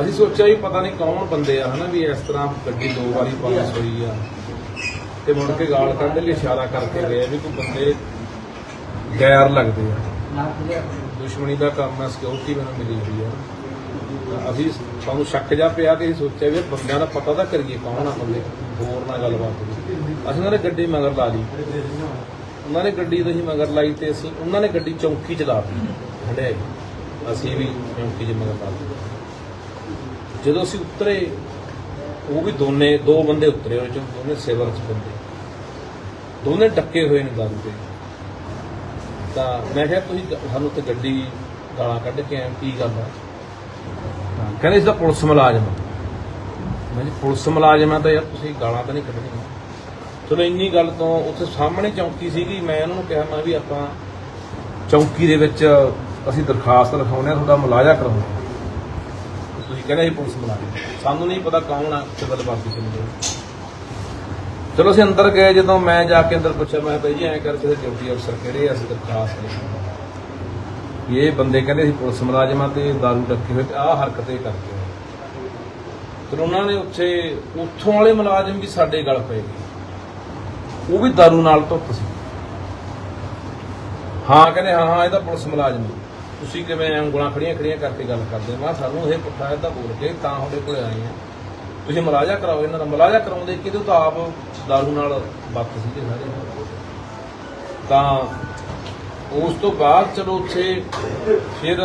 ਅਸੀਂ ਸੋਚਿਆ ਵੀ ਪਤਾ ਨਹੀਂ ਕੌਣ ਬੰਦੇ ਆ, ਹਨਾ, ਵੀ ਇਸ ਤਰ੍ਹਾਂ ਗੱਡੀ ਦੋ ਵਾਰੀ ਪਾਸ ਹੋਈ ਆ। ਤੇ ਮੁੜ ਕੇ ਗਾਲ ਕੱਢ ਲਈ, ਇਸ਼ਾਰਾ ਕਰਕੇ ਗਏ ਵੀ ਕੋਈ ਬੰਦੇ ਗੈਰ ਲੱਗਦੇ ਆ। ਦੁਸ਼ਮਣੀ ਦਾ ਕੰਮ ਹੈ ਸਿਕਿਉਰਿਟੀ ਮੈਨੂੰ ਮਿਲੀ ਹੋਈ ਆ। ਅਸੀਂ ਸਾਨੂੰ ਸ਼ੱਕ ਜਾ ਪਿਆ ਤੇ ਅਸੀਂ ਸੋਚਿਆ ਵੀ ਬੰਦਿਆਂ ਦਾ ਪਤਾ ਤਾਂ ਕਰੀਏ ਕੌਣ ਆ ਬੰਦੇ, ਹੋਰ ਨਾਲ ਗੱਲਬਾਤ ਕਰੀ ਅਸੀਂ ਉਹਨਾਂ ਨੇ ਗੱਡੀ ਮਗਰ ਲਾ ਲਈ। ਉਹਨਾਂ ਨੇ ਗੱਡੀ ਤੋਂ ਹੀ ਮਗਰ ਲਾਈ ਤੇ ਅਸੀਂ, ਉਹਨਾਂ ਨੇ ਗੱਡੀ ਚੌਂਕੀ ਚ ਲਾ ਦਿੱਤੀ, ਹੰਡਿਆਈ। ਅਸੀਂ ਵੀ ਚੌਂਕੀ 'ਚ ਮਗਰ ਲਾ ਲਈ ਜਦੋਂ ਅਸੀਂ ਉਤਰੇ, ਉਹ ਵੀ ਦੋਨੇ, ਦੋ ਬੰਦੇ ਉਤਰੇ ਉਹ ਚੋਂ, ਦੋਨੇ ਸਿਵਲ ਬੰਦੇ। ਦੋਨੇ ਡੱਕੇ ਹੋਏ ਨੇ ਦਾਰੂ ਤੇ ਤਾਂ ਮੈਂ ਕਿਹਾ, ਤੁਸੀਂ ਸਾਨੂੰ ਤੇ ਗੱਡੀ, ਗਾਲਾਂ ਕੱਢ ਕੇ ਆਏ ਕੀ ਗੱਲ ਆ? ਕਹਿੰਦੇ, ਇਸ ਦਾ ਪੁਲਿਸ ਮੁਲਾਜ਼ਮ ਮੈਂ ਜੀ ਪੁਲਿਸ ਮੁਲਾਜ਼ਮ ਆ ਤਾਂ ਯਾਰ ਤੁਸੀਂ ਗਾਲਾਂ ਤਾਂ ਨਹੀਂ ਕੱਢਣੀਆਂ। ਚਲੋ ਇੰਨੀ ਗੱਲ ਤੋਂ ਉੱਥੇ ਸਾਹਮਣੇ ਚੌਂਕੀ ਸੀਗੀ, ਮੈਂ ਉਹਨਾਂ ਨੂੰ ਕਿਹਾ, ਮੈਂ ਵੀ ਆਪਾਂ ਚੌਂਕੀ ਦੇ ਵਿੱਚ ਅਸੀਂ ਦਰਖਾਸਤ ਲਿਖਾਉਂਦੇ ਆ, ਤੁਹਾਡਾ ਮੁਲਾਜ਼ਾ ਕਰਾਉਂਦੇ ਕਹਿੰਦੇ ਸੀ ਪੁਲਿਸ ਮੁਲਾਜ਼ਮ ਸਾਨੂੰ ਨਹੀਂ ਪਤਾ ਕੌਣ ਆ ਸਿਵਲ ਵਰਦੀ ਕਿੰਨੇ ਚਲੋ ਅਸੀਂ ਅੰਦਰ ਗਏ, ਜਦੋਂ ਮੈਂ ਜਾ ਕੇ ਅੰਦਰ ਪੁੱਛਿਆ, ਮੈਂ ਭਾਈ ਜੀ, ਐਂ ਕਰਕੇ ਤੇ ਡਿਊਟੀ ਅਫਸਰ ਕਿਹੜੇ ਆ, ਅਸੀਂ ਦਰਖਾਸਤ ਲਿਖਾਉਂਦੇ ਇਹ ਬੰਦੇ ਕਹਿੰਦੇ ਸੀ ਪੁਲਿਸ ਮੁਲਾਜ਼ਮਾਂ ਤੇ ਦਾਰੂ ਰੱਖੇ ਹੋਏ ਤੇ ਆਹ ਹਰਕਤੇ ਕਰਦੇ ਹੋਏ ਫਿਰ ਉਹਨਾਂ ਨੇ ਉੱਥੇ, ਉੱਥੋਂ ਵਾਲੇ ਮੁਲਾਜ਼ਮ ਵੀ ਸਾਡੇ ਗਲ ਪਏ ਉਹ ਵੀ ਦਾਰੂ ਨਾਲ ਧੁੱਪ ਸੀ। ਹਾਂ, ਕਹਿੰਦੇ ਹਾਂ ਹਾਂ, ਇਹ ਤਾਂ ਪੁਲਿਸ ਮੁਲਾਜ਼ਮ ਹੈ। ਤੁਸੀਂ ਕਿਵੇਂ ਐਂ ਉਂਗਲਾਂ ਖੜੀਆਂ ਖੜੀਆਂ ਕਰਕੇ ਗੱਲ ਕਰਦੇ ਹੋ? ਮੈਂ ਕਿਹਾ ਸਾਨੂੰ ਇਹ ਪੁੱਠਾ ਇਹਦਾ ਬੋਲ ਕੇ ਤਾਂ ਤੁਹਾਡੇ ਕੋਲ ਆਏ ਆ ਤੁਸੀਂ ਮੁਲਾਜ਼ਾ ਕਰਾਓ ਇਹਨਾਂ ਦਾ। ਮੁਲਾਜ਼ਾ ਕਰਾਉਂਦੇ ਕਿਤੇ ਤਾਂ ਆਪ ਦਾਰੂ ਨਾਲ ਬੱਤ ਸੀਗੇ ਸਾਰੇ? ਤਾਂ ਉਸ ਤੋਂ ਬਾਅਦ ਚਲੋ ਉੱਥੇ ਫਿਰ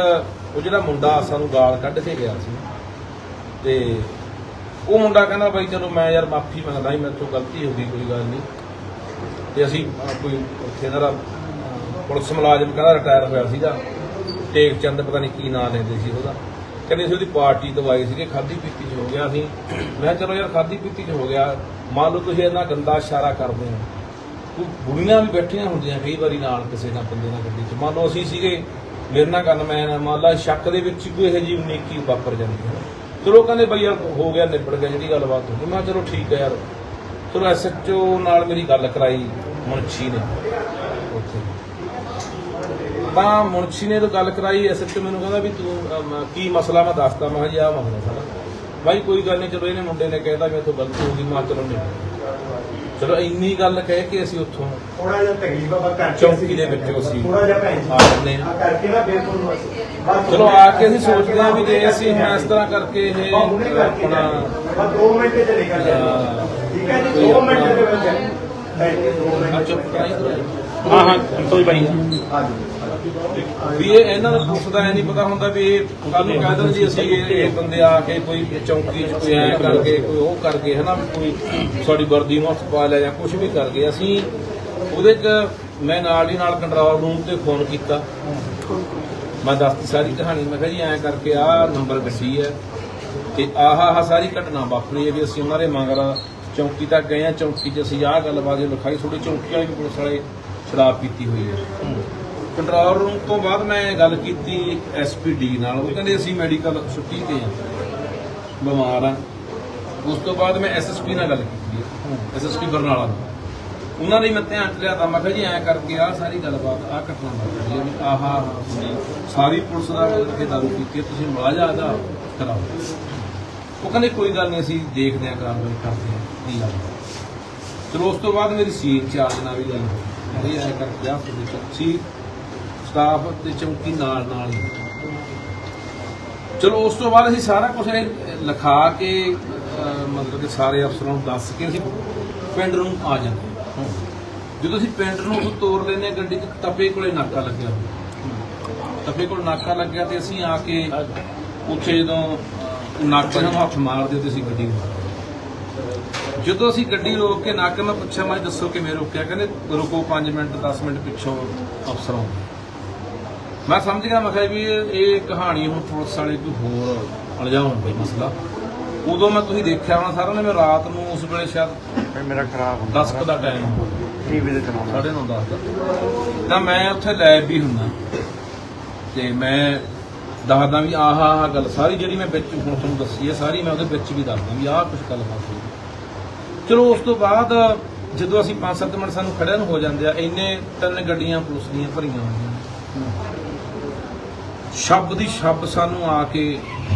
ਉਹ ਜਿਹੜਾ ਮੁੰਡਾ ਸਾਨੂੰ ਗਾਲ ਕੱਢ ਕੇ ਗਿਆ ਸੀ ਤੇ ਉਹ ਮੁੰਡਾ ਕਹਿੰਦਾ ਬਾਈ ਚਲੋ ਮੈਂ ਯਾਰ ਮਾਫੀ ਮੰਗਦਾ ਸੀ ਮੇਰੇ ਤੋਂ ਗਲਤੀ ਹੋ ਗਈ, ਕੋਈ ਗੱਲ ਨਹੀਂ। ਤੇ ਅਸੀਂ ਕੋਈ ਉੱਥੇ ਦਾ ਪੁਲਿਸ ਮੁਲਾਜ਼ਮ ਕਹਿੰਦਾ ਰਿਟਾਇਰ ਹੋਇਆ ਸੀਗਾ। ਟੇਕ ਚੰਦ ਪਤਾ ਨਹੀਂ ਕੀ ਨਾਂ ਲੈਂਦੇ ਸੀ ਉਹਦਾ। ਕਹਿੰਦੇ ਸੀ ਉਹਦੀ ਪਾਰਟੀ ਤੋਂ ਆਏ ਸੀਗੇ, ਖਾਦੀ ਪੀਤੀ ਚ ਹੋ ਗਿਆ ਸੀ ਮੈਂ ਕਿਹਾ ਚਲੋ ਯਾਰ ਖਾਦੀ ਪੀਤੀ ਚ ਹੋ ਗਿਆ। ਮੰਨ ਲਓ ਤੁਸੀਂ ਇੰਨਾ ਗੰਦਾ ਇਸ਼ਾਰਾ ਕਰਦੇ ਹੋ। ਕੋਈ ਬੁੜੀਆਂ ਵੀ ਬੈਠੀਆਂ ਹੁੰਦੀਆਂ ਕਈ ਵਾਰੀ ਨਾਲ ਕਿਸੇ ਨਾਲ, ਬੰਦੇ ਨਾਲ ਗੱਡੀ 'ਚ। ਮੰਨ ਲਓ ਅਸੀਂ ਸੀਗੇ, ਮੇਰੇ ਨਾਲ ਗੱਲ ਮੈਂ ਮੰਨ ਲਾ ਸ਼ੱਕ ਦੇ ਵਿੱਚ ਹੀ ਕੋਈ ਇਹੋ ਜਿਹੀ ਉਨੀਕੀ ਵਾਪਰ ਜਾਂਦੀ ਹੈ ਚਲੋ ਕਹਿੰਦੇ ਬਈ ਯਾਰ ਹੋ ਗਿਆ, ਨਿਬੜ ਗਿਆ, ਜਿਹੜੀ ਗੱਲਬਾਤ ਹੋ ਗਈ। ਮੈਂ ਕਿਹਾ ਚਲੋ ਠੀਕ ਹੈ ਯਾਰ। ਚਲੋ ਐਸਐਚਓ ਨਾਲ ਮੇਰੀ ਗੱਲ ਕਰਾਈ ਮੁਨਸ਼ੀ ਨੇ ਉੱਥੇ। ਤਾਂ ਮੁਨਸ਼ੀ ਨੇ ਤਾਂ ਗੱਲ ਕਰਾਈ ਐਸਐਚਓ ਮੈਨੂੰ ਕਹਿੰਦਾ ਵੀ ਤੂੰ ਅਮ, ਕੀ ਮਸਲਾ ਮੈਂ ਦੱਸਦਾ ਮੈਂ ਕਿਹਾ ਜੀ ਆਹ ਮਸਲਾ ਸਾਡਾ ਬਾਈ ਕੋਈ ਗੱਲ ਨਹੀਂ ਚਲੋ ਇਹਨੇ ਮੁੰਡੇ ਨੇ ਕਹਿਤਾ ਮੇਰੇ ਤੋਂ ਗਲਤੀ ਹੋ ਗਈ ਮੈਂ ਕਿਹਾ ਚਲੋ ਨਹੀਂ। ਚਲੋ ਇੰਨੀ ਗੱਲ ਕਹਿ ਕੇ ਅਸੀਂ ਉੱਥੋਂ ਥੋੜਾ ਜਿਹਾ ਤਕਲੀਫ ਆ ਪਰ ਕਰਕੇ ਚੌਂਕੀ ਦੇ ਵਿੱਚੋਂ ਅਸੀਂ ਥੋੜਾ ਜਿਹਾ ਭੈਣ ਜੀ। ਆ ਜਾਂਦੇ ਹਾਂ। ਆ ਕਰਕੇ ਨਾ ਬਿਲਕੁਲ ਬਸ ਚਲੋ ਆ ਕੇ ਅਸੀਂ ਸੋਚਦੇ ਹਾਂ ਵੀ ਜੇ ਅਸੀਂ ਹੁਣ ਇਸ ਤਰ੍ਹਾਂ ਕਰਕੇ ਇਹ ਬਸ ਹੁਣੇ ਕਰਕੇ ਆਪਣਾ ਬਸ 2 ਮਿੰਟ ਚ ਨਿਕਲ ਜਾਏ ਹਾਂ। ਠੀਕ ਹੈ ਜੀ 2 ਮਿੰਟ ਦੇ ਵਿੱਚ ਭੈਣ ਜੀ 2 ਆ ਮਿੰਟ ਚੁੱਪ ਕਰਾਈ ਕਰੋ। ਹਾਂ ਹਾਂ ਕੋਈ ਬਾਈ ਆ ਜੀ ਵੀ ਇਹ ਇਹਨਾਂ ਨੂੰ ਪੁੱਛਦਾ ਐ ਨਹੀਂ ਪਤਾ ਹੁੰਦਾ ਵੀ ਇਹ ਕੱਲ ਨੂੰ ਕਹਿ ਦੇਣ ਜੀ ਅਸੀਂ ਇਹ ਇਹ ਬੰਦੇ ਆ ਕੇ ਕੋਈ ਚੌਂਕੀ 'ਚ ਕੋਈ ਐ ਕਰਕੇ ਕੋਈ ਉਹ ਕਰਕੇ ਹਨਾ ਵੀ ਕੋਈ ਸਾਡੀ ਵਰਦੀ ਨੂੰ ਹੱਥ ਪਾ ਲਿਆ ਜਾਂ ਕੁਝ ਵੀ ਕਰਕੇ ਅਸੀਂ ਉਹਦੇ 'ਚ ਮੈਂ ਨਾਲ ਦੀ ਨਾਲ ਕੰਟਰੋਲ ਰੂਮ ਤੇ ਫੋਨ ਕੀਤਾ। ਮੈਂ ਦੱਸਤੀ ਸਾਰੀ ਕਹਾਣੀ, ਮੈਂ ਕਿਹਾ ਜੀ ਐਂ ਕਰਕੇ ਆਹ ਨੰਬਰ ਗੱਡੀ ਹੈ ਤੇ ਆਹ ਆਹ ਸਾਰੀ ਘਟਨਾ ਵਾਪਰੀ ਹੈ ਵੀ ਅਸੀਂ ਉਹਨਾਂ ਦੇ ਮਗਰ ਚੌਂਕੀ ਤੱਕ ਗਏ ਆ ਚੌਂਕੀ 'ਚ ਅਸੀਂ ਆਹ ਗੱਲਬਾਤ ਲਿਖਾਈ ਥੋੜੀ ਚੌਂਕੀ ਵਾਲੇ ਪੁਲਿਸ ਵਾਲੇ ਸ਼ਰਾਬ ਪੀਤੀ ਹੋਈ ਹੈ। ਕੰਟਰੋਲ ਰੂਮ ਤੋਂ ਬਾਅਦ ਮੈਂ ਗੱਲ ਕੀਤੀ ਐਸਪੀਡੀ ਨਾਲ। ਉਹ ਕਹਿੰਦੇ ਅਸੀਂ ਮੈਡੀਕਲ ਛੁੱਟੀ ਤੇ ਆ। ਬਿਮਾਰ ਆ। ਉਸ ਤੋਂ ਬਾਅਦ ਮੈਂ ਐਸਐਸਪੀ ਨਾਲ ਗੱਲ ਕੀਤੀ। ਐਸਐਸਪੀ ਬਰਨਾਲਾ ਨਾਲ ਉਹਨਾਂ ਨੇ ਮੈਂ ਧਿਆਨ ਚ ਲਿਆ ਤਾਂ ਮੈਂ ਕਿਹਾ ਜੀ ਐਂ ਕਰਕੇ ਆ ਸਾਰੀ ਗੱਲਬਾਤ ਆ ਘਟਨਾ ਵਾਪਰੀ ਵੀ ਆਹਾ ਸਾਰੀ ਪੁਲਿਸ ਦਾ ਕੇ ਦਾਰੂ ਪੀਤੀ ਤੁਸੀਂ ਮੁਲਾਜ਼ਾ ਦਾ ਕਰਾਓ। ਉਹ ਕਹਿੰਦੇ ਕੋਈ ਗੱਲ ਨਹੀਂ, ਅਸੀਂ ਦੇਖਦੇ ਹਾਂ ਕਾਰਵਾਈ ਕਰਦੇ ਹਾਂ ਕੀ ਗੱਲ ਚਲੋ ਉਸ ਤੋਂ ਬਾਅਦ ਮੇਰੀ ਸੀ ਇੰਚਾਰਜ ਨਾਲ ਵੀ ਗੱਲ ਹੋਈ। ਇਹ ਐਂ ਕਰਕੇ ਆ ਸੀ ਸਟਾਫ ਤੇ ਚੌਂਕੀ ਨਾਲ ਨਾਲ। ਹੀ ਚਲੋ ਉਸ ਤੋਂ ਬਾਅਦ ਅਸੀਂ ਸਾਰਾ ਕੁਝ ਲਿਖਾ ਕੇ ਮਤਲਬ ਕਿ ਸਾਰੇ ਅਫਸਰਾਂ ਨੂੰ ਦੱਸ ਕੇ ਅਸੀਂ ਪਿੰਡ ਨੂੰ ਆ ਜਾਂਦੇ ਜਦੋਂ ਅਸੀਂ ਪਿੰਡ ਨੂੰ ਉਹ ਤੋਰ ਲੈਨੇ ਗੱਡੀ ਚ ਤਪੇ ਕੋਲੇ ਨਾਕਾ ਲੱਗਿਆ। ਤਪੇ ਕੋਲ ਨਾਕਾ ਲੱਗਿਆ ਤੇ ਅਸੀਂ ਆ ਕੇ ਉੱਥੇ ਜਦੋਂ ਅਹ, ਨਾਕੇ ਨੂੰ ਹੱਥ ਮਾਰਦੇ ਤੇ ਅਸੀਂ ਗੱਡੀ ਨੂੰ ਜਦੋਂ ਅਸੀਂ ਗੱਡੀ ਰੋਕ ਕੇ ਨਾਕੇ ਮੈਂ ਪੁੱਛਿਆ ਮੈਂ ਦੱਸੋ ਕਿਵੇਂ ਰੋਕਿਆ? ਕਹਿੰਦੇ ਰੁਕੋ 5 ਮਿੰਟ 10 ਮਿੰਟ ਪਿੱਛੋਂ ਅਫਸਰ ਆਉਂਦੇ ਮੈਂ ਸਮਝ ਗਿਆ ਮੈਂ ਕਿਹਾ ਵੀ ਇਹ ਕਹਾਣੀ ਹੁਣ ਪੁਲਿਸ ਵਾਲੇ ਕੋਈ ਹੋਰ ਅਲਝਾਉਣ ਦਾ ਮਸਲਾ। ਉਦੋਂ ਮੈਂ ਤੁਸੀਂ ਦੇਖਿਆ ਹੋਣਾ ਸਾਰਿਆਂ ਨੇ ਮੈਂ ਰਾਤ ਨੂੰ ਉਸ ਵੇਲੇ ਸ਼ਾਇਦ ਮੇਰਾ ਖਰਾਬ ਹੁੰਦਾ 10 ਕੁ ਦਾ ਟਾਈਮ ਟੀਵੀ ਦੇ ਚਲਾਉਂਦਾ ਸਾਢੇ ਨੌ ਦਸ ਦਾ। ਤਾਂ ਮੈਂ ਉੱਥੇ ਲੈਬ ਵੀ ਹੁੰਦਾ। ਤੇ ਮੈਂ ਦੱਸਦਾ ਵੀ ਆਹ ਆਹ ਗੱਲ ਸਾਰੀ ਜਿਹੜੀ ਮੈਂ ਵਿੱਚ ਹੁਣ ਤੁਹਾਨੂੰ ਦੱਸੀ ਹੈ ਸਾਰੀ ਮੈਂ ਉਹਦੇ ਵਿੱਚ ਵੀ ਦੱਸਦਾ ਵੀ ਆਹ ਕੁਝ ਗੱਲ ਹੋਈ। ਚਲੋ ਉਸ ਤੋਂ ਬਾਅਦ ਜਦੋਂ ਅਸੀਂ 5-7 ਮਿੰਟ ਸਾਨੂੰ ਖੜਿਆਂ ਨੂੰ ਹੋ ਜਾਂਦੇ ਆ ਇੰਨੇ ਤਿੰਨ ਗੱਡੀਆਂ ਪੁਲਿਸ ਦੀਆਂ ਭਰੀਆਂ ਹੋਈਆਂ। ਸ਼ਬਦ ਦੀ ਸ਼ਬਦ ਸਾਨੂੰ ਆ ਕੇ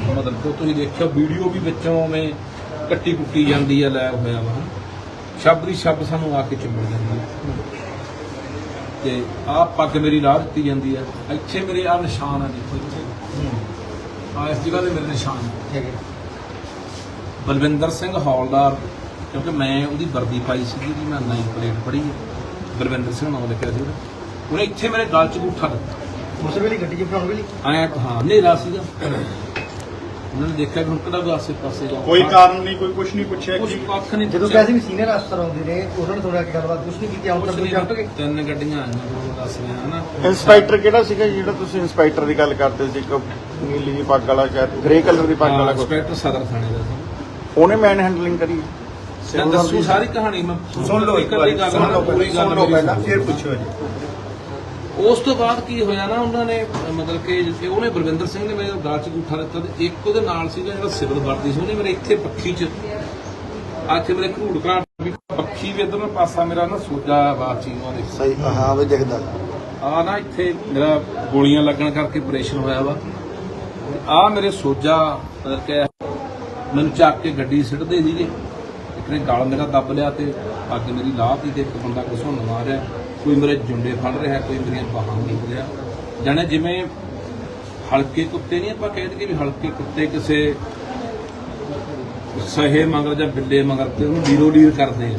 ਮਤਲਬ ਕਿ ਤੁਸੀਂ ਦੇਖਿਓ ਵੀਡੀਓ ਵੀ ਵਿੱਚੋਂ ਉਵੇਂ ਕੱਟੀ ਕੁੱਟੀ ਜਾਂਦੀ ਹੈ ਲੈ ਹੋਇਆ ਵਾ। ਸ਼ਬਦ ਦੀ ਸ਼ਬਦ ਸਾਨੂੰ ਆ ਕੇ ਚਿੰਬੜ ਜਾਂਦੀ ਹੈ ਤੇ ਆਹ ਪੱਗ ਮੇਰੀ ਲਾਹ ਦਿੱਤੀ ਜਾਂਦੀ ਹੈ ਇੱਥੇ ਮੇਰੇ ਆ ਨਿਸ਼ਾਨ ਆ ਦੇਖੋ ਇੱਥੇ ਆ ਇਸ ਜਗ੍ਹਾ ਤੇ ਮੇਰੇ ਨਿਸ਼ਾਨ ਠੀਕ ਹੈ। ਬਲਵਿੰਦਰ ਸਿੰਘ ਹੌਲਦਾਰ ਕਿਉਂਕਿ ਮੈਂ ਉਹਦੀ ਵਰਦੀ ਪਾਈ ਸੀ ਜਿਹਦੀ ਮੈਂ ਨਾਈਨ ਪਲੇਟ ਪੜ੍ਹੀ ਹੈ ਬਲਵਿੰਦਰ ਸਿੰਘ ਨਾਮ ਲਿਖਿਆ ਸੀ ਉਹਨੇ ਇੱਥੇ ਮੇਰੇ ਗਲ 'ਚ ਅੰਗੂਠਾ ਦਿੱਤਾ। ਉਸ ਵੇਲੇ ਗੱਡੀ ਚ ਬਣਾਉਣ ਵੇਲੇ? ਆਇਆ ਹਾਂ ਹਨੇਰਾ ਸੀਗਾ। ਉਹਨਾਂ ਨੇ ਦੇਖਿਆ ਕਿ ਹੁਣ ਕਿਹੜਾ ਆਸੇ ਪਾਸੇ ਜਾ ਕੋਈ ਕਾਰਨ ਨਹੀਂ ਕੋਈ ਕੁਝ ਨਹੀਂ ਪੁੱਛਿਆ ਕੁਝ ਕਿ ਕੱਖ ਨਹੀਂ ਜਦੋਂ ਪੁੱਛਿਆ। ਕਹਿੰਦੇ ਵੀ ਸੀਨੀਅਰ ਅਫਸਰ ਆਉਂਦੇ ਨੇ ਉਹਨਾਂ ਨੇ ਤੁਹਾਡਾ ਕੀ ਗੱਲਬਾਤ ਕੁਝ ਨਹੀਂ ਕੀਤੀ ਆਉਂ ਤਾਂ ਜੱਟ ਗਏ ਤਿੰਨ ਗੱਡੀਆਂ ਆਈਆਂ ਤੁਹਾਨੂੰ ਦੱਸ ਰਿਹਾ ਹਨਾ। ਇੰਸਪੈਕਟਰ ਕਿਹੜਾ ਸੀਗਾ ਜੀ ਜਿਹੜਾ ਤੁਸੀਂ ਇੰਸਪੈਕਟਰ ਦੀ ਗੱਲ ਕਰਦੇ ਸੀ ਇੱਕ ਨੀਲੀ ਦੀ ਪੱਗ ਵਾਲਾ ਸ਼ਾਇਦ ਗ੍ਰੇ ਕਲਰ ਦੀ ਪੱਗ ਵਾਲਾ ਕੋਈ? ਇੰਸਪੈਕਟਰ ਸਦਰ ਥਾਣੇ ਦਾ ਸੀ। ਉਹਨੇ ਮੈਨ ਹੈਂਡਲਿੰਗ ਕਰੀ। ਮੈਂ ਦੱਸੂ ਸਾਰੀ ਕਹਾਣੀ ਮੈਂ ਸੁਣ ਲਓ ਇੱਕ ਵਾਰੀ ਗੱਲ ਸੁਣ ਲਓ ਪਹਿਲਾਂ। ਫਿਰ ਪੁੱਛੋ ਜੀ। ਉਸ ਤੋਂ ਬਾਅਦ ਕੀ ਹੋਇਆ ਨਾ ਉਹਨਾਂ ਨੇ ਮਤਲਬ ਕਿ ਜਿੱਥੇ ਉਹਨੇ ਬਲਵਿੰਦਰ ਸਿੰਘ ਨੇ ਮੇਰੇ ਗਾਲ 'ਚ ਗੁੱਠਾ ਦਿੱਤਾ ਤੇ ਇੱਕ ਉਹਦੇ ਨਾਲ ਸੀਗਾ ਜਿਹੜਾ ਸਿਵਲ ਵਰਦੀ ਸੀ ਉਹਨੇ ਮੇਰੇ ਇੱਥੇ ਪੱਖੀ 'ਚ ਆਖੇ ਮੇਰੇ ਘੂੜ ਘਾਟ ਵੀ ਪੱਖੀ ਵੀ ਇਧਰੋਂ ਪਾਸਾ ਮੇਰਾ ਨਾ ਸੋਜਾ ਬਾਚੀ ਉਹ ਦੇਖ ਸਹੀ ਹਾਂ ਵੀ ਦਿਖਦਾ ਆ ਨਾ ਇੱਥੇ ਮੇਰਾ ਗੋਲੀਆਂ ਲੱਗਣ ਕਰਕੇ ਆਪਰੇਸ਼ਨ ਹੋਇਆ ਵਾ। ਆ ਮੇਰੇ ਸੋਜਾ ਮਤਲਬ ਕਿ ਮੈਨੂੰ ਚੱਕ ਕੇ ਗੱਡੀ ਸਿੱਟਦੇ ਸੀਗੇ। ਨੇ ਗਲ ਮੇਰਾ ਦੱਬ ਲਿਆ ਤੇ ਅੱਗ ਮੇਰੀ ਲਾਹਤੀ ਤੇ ਇੱਕ ਬੰਦਾ ਘਸੁੰਨ ਮਾਰ ਰਿਹਾ। ਕੋਈ ਮੇਰੇ ਜੁੰਡੇ ਫੜ ਰਿਹਾ, ਕੋਈ ਮੇਰੀਆਂ ਬਾਹਾਂ ਨੂੰ ਰਿਹਾ। ਜਾਣੇ ਜਿਵੇਂ ਹਲਕੇ ਕੁੱਤੇ ਨਹੀਂ ਆਪਾਂ ਕਹਿ ਦਈਏ ਵੀ ਹਲਕੇ ਕੁੱਤੇ ਕਿਸੇ ਸਹੇ ਮਗਰ ਜਾਂ ਬਿੱਲੇ ਮਗਰ ਤੇ ਉਹਨੂੰ ਡੀਰੋ ਡੀਰ ਕਰਦੇ ਆ।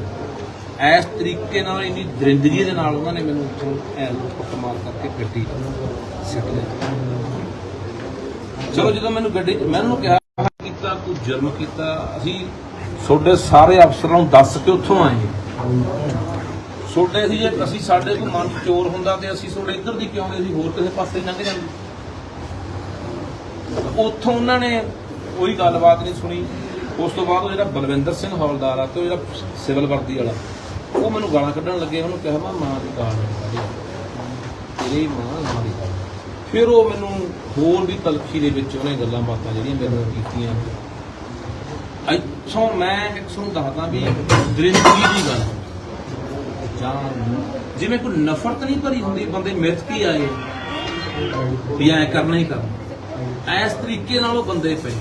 ਇਸ ਤਰੀਕੇ ਨਾਲ ਇੰਨੀ ਦਰਿੰਦਗੀ ਦੇ ਨਾਲ ਉਹਨਾਂ ਨੇ ਮੈਨੂੰ ਉੱਥੋਂ ਐ ਕੁੱਟਮਾਰ ਕਰਕੇ ਗੱਡੀ ਸਿੱਟ ਲਿਆ। ਚਲੋ ਜਦੋਂ ਮੈਨੂੰ ਗੱਡੀ ਮੈਂ ਉਹਨੂੰ ਕਿਹਾ, ਕੀਤਾ, ਤੂੰ ਜੁਰਮ ਕੀਤਾ, ਅਸੀਂ ਤੁਹਾਡੇ ਸਾਰੇ ਅਫਸਰਾਂ ਨੂੰ ਦੱਸ ਕੇ ਉੱਥੋਂ ਆਏ। ਤੁਹਾਡੇ ਸੀ ਜੇ ਅਸੀਂ ਸਾਡੇ ਕੋਲ ਮਨ ਚੋਰ ਹੁੰਦਾ ਤੇ ਅਸੀਂ ਤੁਹਾਡੇ ਇੱਧਰ ਦੀ ਕਿਉਂ ਗਏ ਸੀ ਹੋਰ ਕਿਸੇ ਪਾਸੇ ਲੰਘ ਜਾਂਦੇ। ਉੱਥੋਂ ਉਹਨਾਂ ਨੇ ਕੋਈ ਗੱਲਬਾਤ ਨਹੀਂ ਸੁਣੀ। ਉਸ ਤੋਂ ਬਾਅਦ ਉਹ ਜਿਹੜਾ ਬਲਵਿੰਦਰ ਸਿੰਘ ਹੌਲਦਾਰ ਆ ਤੇ ਉਹ ਜਿਹੜਾ ਸਿਵਲ ਵਰਦੀ ਵਾਲਾ, ਉਹ ਮੈਨੂੰ ਗਾਲਾਂ ਕੱਢਣ ਲੱਗੇ। ਉਹਨੂੰ ਕਿਹਾ, ਮੈਂ ਮਾਂ ਦੀ ਗਾਲ ਤੇਰੀ ਮਾਂ ਮਾਂ ਫਿਰ ਉਹ ਮੈਨੂੰ ਹੋਰ ਵੀ ਤਲਖੀ ਦੇ ਵਿੱਚ ਉਹਨੇ ਗੱਲਾਂ ਬਾਤਾਂ ਜਿਹੜੀਆਂ ਮੇਰੇ ਨਾਲ ਕੀਤੀਆਂ। ਇੱਥੋਂ ਮੈਂ ਇੱਕ ਤੁਹਾਨੂੰ ਦੱਸਦਾ ਵੀ ਦਰਿੰਦਗੀ ਦੀ ਗੱਲ। ਜਾਂ ਜਿਵੇਂ ਕੋਈ ਨਫ਼ਰਤ ਨਹੀਂ ਭਰੀ ਹੁੰਦੀ, ਬੰਦੇ ਮਿੱਥ ਕੀ ਆਏ? ਵੀ ਐ ਕਰਨਾ ਹੀ ਕਰਨਾ। ਐਸ ਤਰੀਕੇ ਨਾਲ ਉਹ ਬੰਦੇ ਪਏ।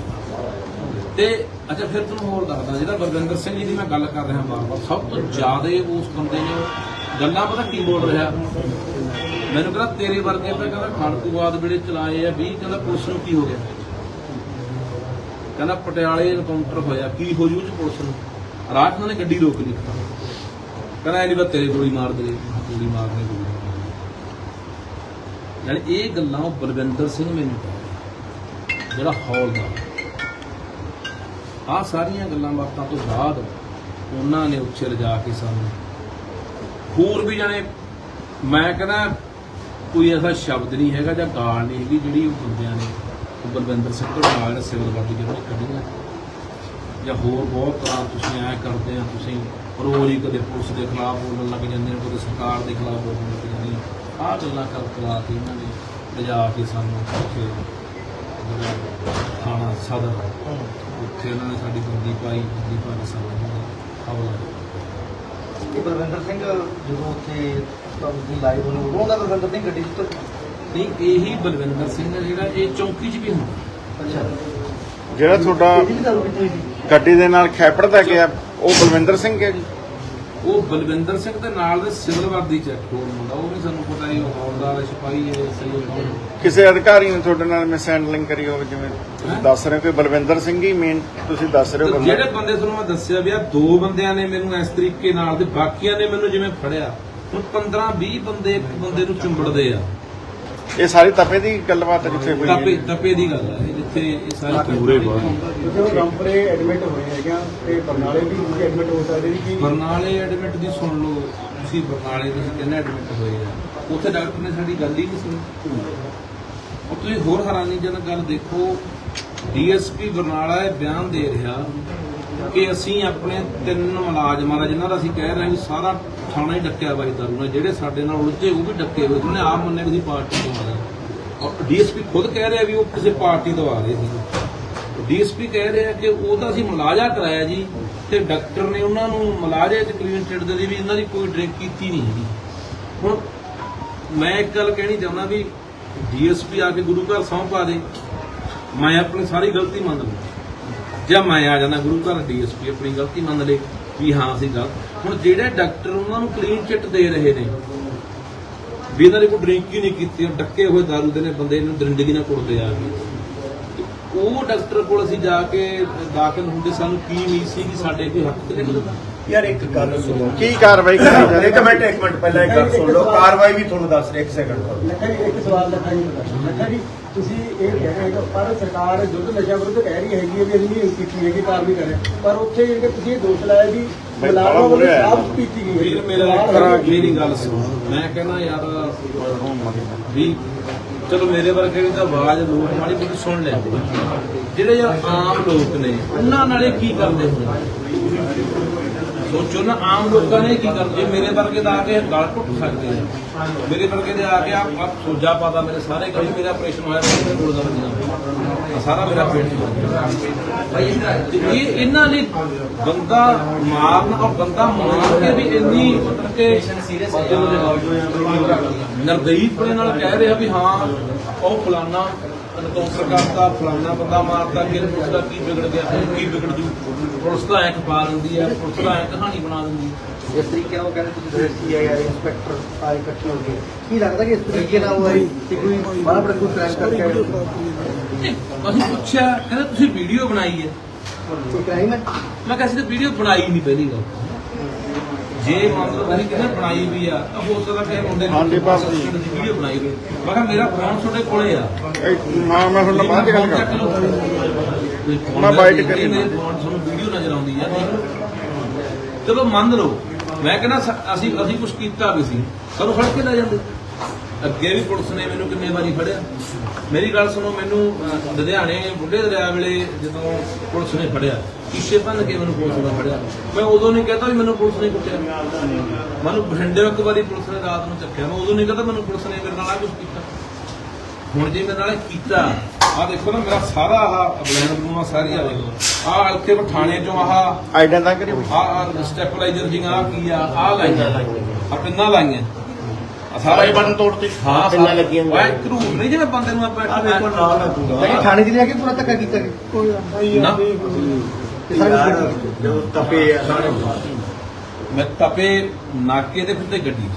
ਤੇ ਅੱਛਾ, ਫਿਰ ਤੁਹਾਨੂੰ ਹੋਰ ਦੱਸਦਾ, ਜਿਹੜਾ ਬਲਵਿੰਦਰ ਸਿੰਘ ਜੀ ਦੀ ਮੈਂ ਗੱਲ ਕਰ ਰਿਹਾ ਬਾਰ-ਬਾਰ ਸਭ ਤੋਂ ਜ਼ਿਆਦਾ ਉਸ ਬੰਦੇ ਨੇ ਗੱਲਾਂ ਪਤਾ ਕੀ ਬੋਲ ਰਿਹਾ? ਮੈਨੂੰ ਕਹਿੰਦਾ, ਤੇਰੇ ਵਰਗੇ ਤਾਂ ਕਹਿੰਦਾ ਖਾੜਕੂਵਾਦ ਵੇਲੇ ਚਲਾਏ ਆ 20 ਕਹਿੰਦਾ ਪੁਲਿਸ ਨੂੰ ਕੀ ਹੋ ਗਿਆ? ਕਹਿੰਦਾ ਪਟਿਆਲੇ ਐਨਕਾਊਂਟਰ ਹੋਇਆ ਕੀ ਹੋ ਜੂ ਚ ਪੁਲਿਸ ਨੂੰ? ਰਾਤ ਨੂੰ ਨੇ ਗੱਡੀ ਰੋਕ ਲਈ। ਕਹਿੰਦਾ ਐ ਨਹੀਂ ਤੇਰੇ ਗੋਲੀ ਮਾਰ ਦੇ ਗੋਲੀ ਮਾਰਨੇ ਗੋਲੀ ਮਾਰਨੀ। ਯਾਨੀ ਇਹ ਗੱਲਾਂ ਉਹ ਬਲਵਿੰਦਰ ਸਿੰਘ ਮੈਨੂੰ ਕਹਿੰਦਾ, ਜਿਹੜਾ ਹੌਲਦਾਰ। ਆ ਸਾਰੀਆਂ ਗੱਲਾਂ ਬਾਤਾਂ ਤੋਂ ਬਾਅਦ ਉਹਨਾਂ ਨੇ ਉੱਚੇ ਲਿਜਾ ਕੇ ਸਾਨੂੰ। ਹੋਰ ਵੀ ਜਾਣੇ ਮੈਂ ਕਹਿੰਦਾ ਕੋਈ ਐਸਾ ਸ਼ਬਦ ਨਹੀਂ ਹੈਗਾ ਜਾਂ ਗਾਲ ਨਹੀਂ ਹੈਗੀ ਜਿਹੜੀ ਉਹ ਬੰਦਿਆਂ ਨੇ ਬਲਵਿੰਦਰ ਸਿੰਘ ਤੋਂ ਨਾਲ ਸਿਵਲ ਵਰਦੀ ਜਿਹੜੇ ਹੈ ਜਾਂ ਹੋਰ ਬਹੁਤ ਤਰ੍ਹਾਂ ਤੁਸੀਂ ਐ ਕਰਦੇ ਆ, ਤੁਸੀਂ ਰੋਜ਼ ਹੀ ਕਦੇ ਪੁਲਿਸ ਦੇ ਖਿਲਾਫ ਬੋਲਣ ਲੱਗ ਜਾਂਦੇ ਹੋ ਕਦੇ ਸਰਕਾਰ ਦੇ ਖਿਲਾਫ ਬੋਲਣ ਲੱਗ ਜਾਂਦੇ ਨੇ ਆਹ ਗੱਲਾਂ ਕਰ ਕਰਾ ਕੇ ਇਹਨਾਂ ਨੇ ਲਿਜਾ ਕੇ ਸਾਨੂੰ ਉੱਥੇ ਜਿਹੜਾ ਥਾਣਾ ਸਦਰ ਉੱਥੇ ਇਹਨਾਂ ਨੇ ਸਾਡੀ ਬੰਦੀ ਪਾਈ, ਬੰਦੀ ਪਾ ਕੇ ਸਾਨੂੰ ਹਵਾਲਾ ਇਹ ਬਲਵਿੰਦਰ ਸਿੰਘ ਜਦੋਂ ਉੱਥੇ ਤੁਹਾਨੂੰ ਲਾਈਵ ਹੋਣੀ ਉਦੋਂ ਦਾ ਬਲਵਿੰਦਰ ਸਿੰਘ ਗੱਡੀ ਚ ਨਹੀਂ ਇਹੀ ਬਲਵਿੰਦਰ ਸਿੰਘ ਜਿਹੜਾ ਇਹ ਚੌਂਕੀ 'ਚ ਵੀ ਹੁੰਦਾ। ਅੱਛਾ। ਜਿਹੜਾ ਤੁਹਾਡਾ ਇਹਦੀ ਵੀ ਗੱਲ ਕੀਤੀ ਹੋਈ? ਸੀ ਗੱਡੀ ਦੇ ਨਾਲ ਖੈਪੜਦਾ ਗਿਆ ਉਹ ਬਲਵਿੰਦਰ ਸਿੰਘ ਹੈ ਜੀ? ਉਹ ਬਲਵਿੰਦਰ ਸਿੰਘ ਦੇ ਨਾਲ ਦੇ ਸਿਵਲ ਵਰਦੀ ਚ ਹੋਰ ਮੁੰਡਾ ਉਹ ਵੀ ਸਾਨੂੰ ਪਤਾ ਹੀ ਉਹ ਹੌਲਦਾਰ ਸਿਪਾਹੀ ਹੈ ਸਹੀ ਕਿਸੇ ਅਧਿਕਾਰੀ ਨੇ ਤੁਹਾਡੇ ਨਾਲ ਮਿਸ ਹੈਂਡਲਿੰਗ ਕਰੀ ਹੋਵੇ ਜਿਵੇਂ ਤੁਸੀਂ ਦੱਸ ਰਹੇ ਹੋ ਕਿ ਬਲਵਿੰਦਰ ਸਿੰਘ ਹੀ ਮੇਨ ਤੁਸੀਂ ਦੱਸ ਰਹੇ ਹੋ ਬੰਦਾ। ਜਿਹੜੇ ਬੰਦੇ ਤੁਹਾਨੂੰ ਮੈਂ ਦੱਸਿਆ ਵੀ ਆ ਦੋ ਬੰਦਿਆਂ ਨੇ ਮੈਨੂੰ ਇਸ ਤਰੀਕੇ ਨਾਲ ਤੇ ਬਾਕੀਆਂ ਨੇ ਮੈਨੂੰ ਜਿਵੇਂ ਫੜਿਆ ਹੁਣ 15 20 ਬੰਦੇ ਇੱਕ ਬੰਦੇ ਨੂੰ ਚੁੰਬੜਦੇ ਆ। ਇਹ ਸਾਰੀ ਤਪੇ ਦੀ ਗੱਲਬਾਤ ਜਿੱਥੇ ਹੋਈ ਤਪੇ ਹੈ। ਤਪੇ ਦੀ ਗੱਲ ਹੈ ਜਿੱਥੇ ਇਹ ਸਾਰੇ ਪੂਰੇ। ਕਿਉਂਕਿ ਉਹ ਰਾਮਪੁਰੇ ਐਡਮਿਟ ਹੋਏ ਹੈਗੇ ਆ ਤੇ ਬਰਨਾਲੇ ਵੀ ਐਡਮਿਟ ਹੋ ਸਕਦੇ ਜੀ ਕਿ ਬਰਨਾਲੇ ਐਡਮਿਟ ਦੀ ਸੁਣ ਲਓ ਤੁਸੀਂ ਬਰਨਾਲੇ ਤੁਸੀਂ ਕਹਿੰਦੇ ਐਡਮਿਟ ਹੋਏ ਆ। ਉੱਥੇ ਡਾਕਟਰ ਨੇ ਸਾਡੀ ਗੱਲ ਹੀ ਨਹੀਂ ਸੁਣੀ। ਉਹ ਤੁਸੀਂ ਹੋਰ ਹੈਰਾਨੀਜਨਕ ਗੱਲ ਦੇਖੋ ਡੀਐਸਪੀ ਬਰਨਾਲਾ ਇਹ ਬਿਆਨ ਦੇ ਰਿਹਾ ਕਿ ਅਸੀਂ ਆਪਣੇ ਤਿੰਨ ਮੁਲਾਜ਼ਮਾਂ ਦਾ ਜਿਨ੍ਹਾਂ ਦਾ ਅਸੀਂ ਕਹਿ ਰਹੇ ਹਾਂ ਵੀ ਸਾਰਾ ਥਾਣਾ ਹੀ ਡੱਕਿਆ ਬਾਈ ਦਾਰੂ ਨਾਲ, ਜਿਹੜੇ ਸਾਡੇ ਨਾਲ ਉਲਝੇ ਉਹ ਵੀ ਡੱਕੇ ਹੋਏ ਉਹਨੇ ਆਪ ਮੰਨੇ ਵੀ ਪਾਰਟੀ ਤੋਂ ਆ ਰਹੇ ਔਰ ਡੀਐਸਪੀ ਖੁਦ ਕਹਿ ਰਿਹਾ ਵੀ ਉਹ ਕਿਸੇ ਪਾਰਟੀ ਤੋਂ ਆ ਰਹੇ ਸੀ। ਡੀਐਸਪੀ ਕਹਿ ਰਿਹਾ ਕਿ ਉਹ ਤਾਂ ਅਸੀਂ ਮੁਲਾਜ਼ਾ ਕਰਾਇਆ ਜੀ, ਤੇ ਡਾਕਟਰ ਨੇ ਉਹਨਾਂ ਨੂੰ ਮੁਲਾਜ਼ੇ ਚ ਕਲੀਨ ਚਿੱਟ ਦੇ ਵੀ ਇਹਨਾਂ ਦੀ ਕੋਈ ਡਰਿੰਕ ਕੀਤੀ ਨਹੀਂ ਹੈਗੀ। ਹੁਣ ਮੈਂ ਇੱਕ ਗੱਲ ਕਹਿਣੀ ਚਾਹੁੰਦਾ ਵੀ ਡੀਐਸਪੀ ਆ ਕੇ ਗੁਰੂ ਘਰ ਸੌਂਪ ਪਾ ਦੇ ਮੈਂ ਆਪਣੀ ਸਾਰੀ ਗਲਤੀ ਮੰਨ ਲਈ ਜਾਂ ਮੈਂ ਆ ਜਾਂਦਾ, ਗੁਰੂ ਘਰ ਡੀਐਸਪੀ ਆਪਣੀ ਗਲਤੀ ਮੰਨ ਲੇ ਵੀ ਹਾਂ ਅਸੀਂ ਗਲਤ। ਹੁਣ ਜਿਹੜੇ ਡਾਕਟਰ ਉਹਨਾਂ ਨੂੰ ਕਲੀਨ ਚਿੱਟ ਦੇ ਰਹੇ ਨੇ, ਵੀ ਇਹਨਾਂ ਨੇ ਕੋਈ ਡਰਿੰਕ ਹੀ ਨਹੀਂ ਕੀਤੀ, ਉਹ ਡੱਕੇ ਹੋਏ ਦਾਰੂ ਦੇ ਨੇ, ਬੰਦੇ ਨੂੰ ਦਰਿੰਦਗੀ ਨਾਲ ਕੁੱਟਦੇ ਆ ਕੇ ਉਹ ਡਾਕਟਰ ਕੋਲ ਅਸੀਂ ਜਾ ਕੇ ਦਾਖਲ ਹੁੰਦੇ ਸਾਨੂੰ ਕੀ ਉਮੀਦ ਸੀ ਕਿ ਸਾਡੇ ਕੋਈ ਹੱਕ ਤੇ ਨਿਕਲਦਾ ਯਾਰ ਇੱਕ ਗੱਲ ਸੁਣੋ ਕੀ ਕਾਰਵਾਈ ਕਰੀ ਜਾ ਰਹੀ ਇੱਕ ਮਿੰਟ ਇੱਕ ਮਿੰਟ ਪਹਿਲਾਂ ਇੱਕ ਗੱਲ ਸੁਣ ਲਓ। ਕਾਰਵਾਈ ਵੀ ਤੁਹਾਨੂੰ ਦੱਸ ਰਿਹਾ ਇੱਕ ਸੈਕਿੰਡ ਕਰੋ ਲੱਖਾ ਜੀ ਇੱਕ ਸਵਾਲ ਲੱਖਾ ਜੀ ਲੱਖਾ ਜੀ ਤੁਸੀਂ ਇਹ ਕਹਿ ਰਹੇ ਹੋ ਪਰ ਸਰਕਾਰ ਯੁੱਧ ਨਸ਼ਾ ਵਿਰੁੱਧ ਕਹਿ ਰਹੀ ਹੈਗੀ ਹੈ ਵੀ ਅਸੀਂ ਨਹੀਂ ਕੀਤੀ ਹੈਗੀ ਕਾਰਵਾਈ ਕਰ ਪਰ ਉੱਥੇ ਜਿਹੜੇ ਤੁਸੀਂ ਇਹ ਦੋਸ਼ ਲਾਇਆ ਵੀ ਬੜਾ ਵੱਲੋਂ। ਸ਼ਰਾਬ ਪੀਤੀ ਗਈ ਹੈ। ਮੇਰਾ ਕਰਾਂ ਮੇਰੀ ਗੱਲ ਸੁਣ। ਮੈਂ ਕਹਿੰਦਾ ਯਾਰ ਵੀ ਚਲੋ ਮੇਰੇ ਵਰਗੇ ਵੀ ਤਾਂ ਆਵਾਜ਼ ਲੋਕ ਮਾੜੀ ਮੋਟੀ ਸੁਣ ਲੈਂਦੇ ਜਿਹੜੇ ਯਾਰ ਆਮ ਲੋਕ ਨੇ, ਉਹਨਾਂ ਨਾਲੇ ਕੀ ਕਰਦੇ ਹੋਣਗੇ ਸੋਚੋ ਨਾ, ਆਮ ਲੋਕਾਂ ਨੇ ਕੀ ਕਰਦੇ? ਮੇਰੇ ਵਰਗੇ ਦਾ ਆ ਕੇ ਗਲ ਘੁੱਟ ਸਕਦੇ ਆ ਮੇਰੇ ਵਰਗੇ ਦੇ ਆ ਕੇ ਆ ਆ ਸੋਜਾ ਪਾਦਾ ਮੇਰੇ ਸਾਰੇ ਕਹੀ ਮੇਰਾ ਆਪਰੇਸ਼ਨ ਹੋਇਆ, ਮੇਰੇ ਕੋਲ ਦਾ ਵੱਜਣਾ ਸਾਰਾ ਮੇਰਾ ਪੇਟ ਇਹ ਇਹਨਾਂ ਨੇ ਬੰਦਾ ਮਾਰਨ ਔਰ ਬੰਦਾ ਮਾਰ ਕੇ ਵੀ ਇੰਨੀ ਮਤਲਬ ਕਿ ਨਰਦਈਪਣੇ ਨਾਲ ਕਹਿ ਰਿਹਾ ਵੀ ਹਾਂ ਉਹ ਫਲਾਨਾ ਐਨਕਾਊਂਟਰ ਕਰਤਾ ਫਲਾਨਾ ਬੰਦਾ ਮਾਰਤਾ ਕਿ ਪੁਲਿਸ ਦਾ ਕੀ ਵਿਗੜ ਗਿਆ ਕੀ ਵਿਗੜ ਜੂ? ਪੁਲਿਸ ਤਾਂ ਐ ਖਪਾ ਦਿੰਦੀ ਹੈ ਪੁਲਿਸ ਤਾਂ ਐ ਕਹਾਣੀ ਬਣਾ ਦਿੰਦੀ ਹੈ ਜਿਸ ਤਰੀਕੇ ਨਾਲ ਉਹ ਕਹਿੰਦੇ ਤੁਸੀਂ ਦੋਸ਼ੀ ਹੈ ਯਾਰ ਇੰਸਪੈਕਟਰ ਆਏ ਇਕੱਠੇ ਹੋ ਕੇ ਕੀ ਲੱਗਦਾ ਕਿ ਇਸ ਤਰੀਕੇ ਨਾਲ ਉਹ ਆਈ? ਤੇ ਕੋਈ ਬੜਾ ਬੜਾ ਕੋਈ ਕ੍ਰਾਈਮ ਕਰਕੇ ਨਹੀਂ, ਅਸੀਂ ਪੁੱਛਿਆ ਕਹਿੰਦਾ ਤੁਸੀਂ ਵੀਡੀਓ ਬਣਾਈ ਹੈ। ਕ੍ਰਾਈਮ ਹੈ ਮੈਂ ਕਿਹਾ ਅਸੀਂ ਤਾਂ ਵੀਡੀਓ ਬਣਾਈ ਨਹੀਂ ਪਹਿਲੀ ਗੱਲ। ਜੇ ਮੰਨ ਲਓ ਤੁਸੀਂ ਕਹਿੰਦੇ ਬਣਾਈ ਵੀ ਆ ਤਾਂ ਹੋ ਸਕਦਾ ਕਿ ਮੁੰਡੇ ਨੇ ਹਾਂਜੀ, ਬਸ ਜੀ। ਵੀਡੀਓ ਬਣਾਈ ਹੋਈ ਮੈਂ ਕਿਹਾ ਮੇਰਾ ਫੋਨ ਤੁਹਾਡੇ ਕੋਲੇ ਆ। ਨਾ ਮੈਂ ਹੁਣ ਬਾਅਦ ਚ ਗੱਲ ਕਰਦਾ। ਮੈਂ ਮੈਂ ਬਾਈਟ ਕਰੀ ਮੇਰੇ ਫੋਨ ਤੁਹਾਨੂੰ ਵੀਡੀਓ ਨਜ਼ਰ ਆਉਂਦੀ ਆ ਚਲੋ ਮੰਨ ਲਓ। ਮੈਂ ਕਹਿੰਦਾ ਸ- ਅਸੀਂ ਅਸੀਂ ਕੁਝ ਕੀਤਾ ਵੀ ਸੀ। ਸਾਨੂੰ ਫੜ ਕੇ ਲੈ ਜਾਂਦੇ। ਅੱਗੇ ਵੀ ਪੁਲਿਸ ਨੇ ਮੈਨੂੰ ਕਿੰਨੇ ਵਾਰੀ ਫੜਿਆ। ਮੇਰੀ ਗੱਲ ਸੁਣੋ ਮੈਨੂੰ ਅਹ, ਲੁਧਿਆਣੇ ਬੁੱਢੇ ਦਰਿਆ ਵੇਲੇ ਜਦੋਂ ਪੁਲਿਸ ਨੇ ਫੜਿਆ ਸ਼ੀਸ਼ੇ ਭੰਨ ਕੇ ਮੈਨੂੰ ਪੁਲਿਸ ਨੇ ਫੜਿਆ। ਮੈਂ ਉਦੋਂ ਨਹੀਂ ਕਹਤਾ ਵੀ ਮੈਨੂੰ ਪੁਲਿਸ ਨੇ ਕੁੱਟਿਆ। ਮੈਨੂੰ ਬਠਿੰਡੇ ਇੱਕ ਵਾਰੀ ਪੁਲਿਸ ਨੇ ਰਾਤ ਨੂੰ ਚੱਕਿਆ। ਮੈਂ ਉਦੋਂ ਨਹੀਂ ਕਹਤਾ ਮੈਨੂੰ ਪੁਲਿਸ ਨੇ ਮੇਰੇ ਨਾਲ ਆ ਕੁਝ ਕੀਤਾ। ਹੁਣ ਜੇ ਮੇਰੇ ਨਾਲ ਇਹ ਕੀਤਾ ਆ ਦੇਖੋ ਨਾ ਮੇਰਾ ਸਾਰਾ ਆਹ ਬਲੈਂਡ ਬਲੂਆ ਸਾਰੀ ਆ ਦੇਖੋ। ਆ ਹਲਕੇ ਪਠਾਣੇ ਚੋਂ ਆਹ ਆਈਡੈਂਟਾ ਕਰੀ ਆ ਆ ਸਟੈਪਲਾਈਜ਼ਰ ਜਿਹੀਆਂ ਆ ਕੀ ਆ? ਆ ਲਾਈਆਂ ਆ ਪਿੰਨਾਂ ਲਾਈਆਂ? ਆ ਸਾਰਾ ਬਾਈ ਬਟਨ ਤੋੜਤੀ। ਹਾਂ ਪਿੰਨਾਂ ਲੱਗੀਆਂ ਹੋਈਆਂ। ਓਏ ਘਰੂਰ ਨਹੀਂ ਜਿਵੇਂ ਬੰਦੇ ਨੂੰ ਆਪਾਂ ਆ ਦੇਖੋ ਨਾਲ ਨਾ ਲੇਕਿਨ ਥਾਣੇ 'ਚ ਲਿਆ ਕੇ ਪੂਰਾ ਧੱਕਾ ਕੀਤਾ ਗਿਆ ਨਾ। ਤੇ ਸਾਰੀ ਜਦੋਂ ਤਪੇ ਆ ਮੈਂ ਤਪੇ ਨਾਕੇ ਤੇ ਫਿਰਦੇ ਗੱਡੀ 'ਚ।